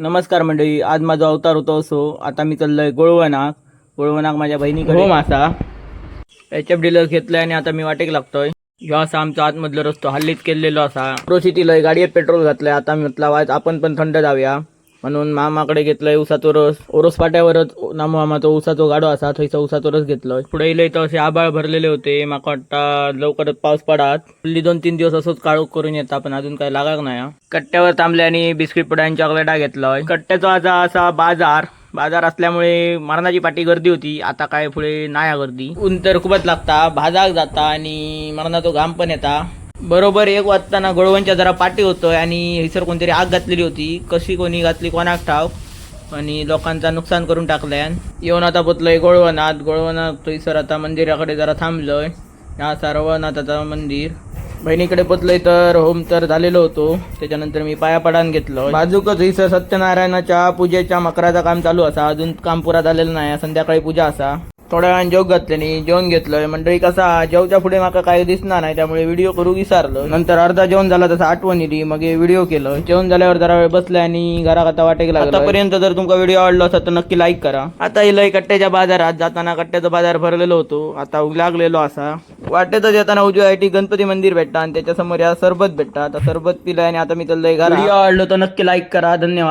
नमस्कार मंडळी आज माझा अवतार होतो असो आता मी चाललोय गोळवणाक गोळवणाक माझ्या बहिणीकडे. होम असा एच एफ डीलर घेतलाय आणि आता मी वाटेक लागतोय. ह्यो असा आमचा आतमधलो रस्तो हल्लीत केलेलो असा. प्रो सिटीला गाडीत पेट्रोल घातलंय आता मी म्हटलं आपण पण थंड जाऊया. म्हणून मामाकडे घेतलोय उसाचो रस. ओरोस पाट्यावरच नामू मामाचो उसाचो गाडो असा थंयचा उसाचो रस घेतलोय. पुढे इले तर असे आबाळ भरलेले होते. माका वाटता लवकरच पाऊस पडात. हल्ली दोन तीन दिवस असंच काळोख करून येता पण अजून काही लागाक नाही कट्ट्यावर थांबले आणि बिस्किट पुडा आणि चॉकलेटा घेतलोय. कट्ट्याचा असा असा बाजार. बाजार असल्यामुळे मरणाची पाठी गर्दी होती. आता काय पुढे नाही गर्दी. ऊन तर खूपच लागता. भाजाक जाता आणि मरणाचो घाम पण येता. बरोबर एक वाजताना गोळवणच्या जरा पाठी होतोय आणि हिसर कोणतरी आग घातलेली होती. कशी कोणी घातली कोणाक ठाव? आणि लोकांचा नुकसान करून टाकल्यान येऊन आता पोचलोय गोळवणात. गोळवणात थंयसर आता मंदिराकडे जरा थांबलोय. या सार्वनाथाचं मंदिर. बहिणीकडे पोचलोय तर होम तर झालेलो होतो. त्याच्यानंतर मी पाया पडान घेतलो. बाजूकच हिसर सत्यनारायणाच्या पूजेच्या मकराचं काम चालू असा. अजून काम पुरा झालेलं नाही. संध्याकाळी पूजा असा. थोड्या वेळान जेव घातल्यानी जेवण घेतलोय मंडळी कसा जेवच्या पुढे माका काही दिसणार नाही त्यामुळे व्हिडिओ करू विसरलो. नंतर अर्धा जेवण झाला तसा आठवण येली मग व्हिडिओ केलं. जेवण झाल्यावर जरा वेळ बसले आणि घरा आता वाटेक लागला. आतापर्यंत जर तुमका व्हिडिओ आवडला असेल तर नक्की लाईक करा. आता इलय कट्ट्याच्या बाजारात जाताना कट्ट्याचा बाजार भरलेलो होतो. आता लागलेलो असा. वाटेतच येताना उजव्या साईडला गणपती मंदिर भेटता आणि त्याच्यासमोर या सरबत भेटता. आता सरबत पिलाय आणि आता मी चाललोय घरा व्हिडिओ आवडलो तर नक्की लाईक करा. धन्यवाद.